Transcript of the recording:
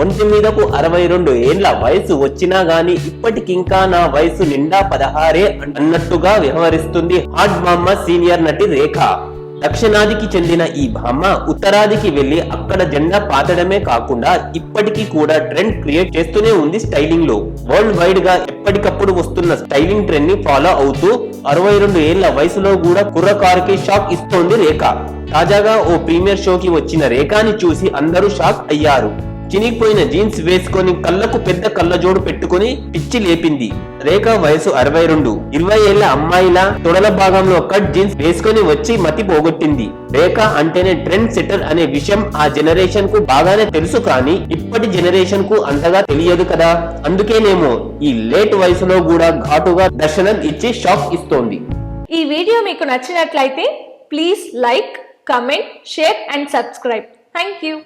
ఒంటి మీదకు అరవై రెండు ఏండ్ల వయసు వచ్చినా గాని ఇప్పటికింకా నా వయసు నిండా పదహారే అన్నట్టుగా వ్యవహరిస్తుంది హాట్ బామ్మ సీనియర్ నటి రేఖ. దక్షిణాదికి చెందిన ఈ భామ ఉత్తరాదికి వెళ్ళి అక్కడ జెండా పాతడమే కాకుండా ఇప్పటికీ కూడా ట్రెండ్ క్రియేట్ చేస్తూనే ఉంది స్టైలింగ్లో వరల్డ్ వైడ్గా ఎప్పటికప్పుడు వస్తున్న స్టైలింగ్ ట్రెండ్ని ఫాలో అవుతూ అరవై రెండు ఏళ్ళ వయసులో కూడా కుర్రకారుకి షాక్ ఇస్తోంది రేఖ. తాజాగా ఓ ప్రీమియర్ షోకి వచ్చిన రేఖాని చూసి అందరూ షాక్ అయ్యారు. చినిగిపోయిన జీన్స్ వేసుకొని కళ్ళకు పెద్ద కళ్ళజోడు పెట్టుకుని పిచ్చి లేపింది. రేఖ వయసు అరవై రెండు. ఇరవై ఏళ్ళ అమ్మాయిలా తొడల భాగంలో కట్ జీన్స్ వేసుకొని వచ్చి మతి పోగొట్టింది. రేఖ అంటేనే ట్రెండ్ సెటర్ అనే విషయం ఆ జనరేషన్కు బాగానే తెలుసు కానీ ఇప్పటి జనరేషన్కు అంతగా తెలియదు కదా. అందుకేనేమో ఈ లేట్ వయసులో కూడా ఘాటుగా దర్శనం ఇచ్చి షాక్ ఇస్తోంది. ఈ వీడియో మీకు నచ్చినట్లయితే please like comment share and subscribe. Thank you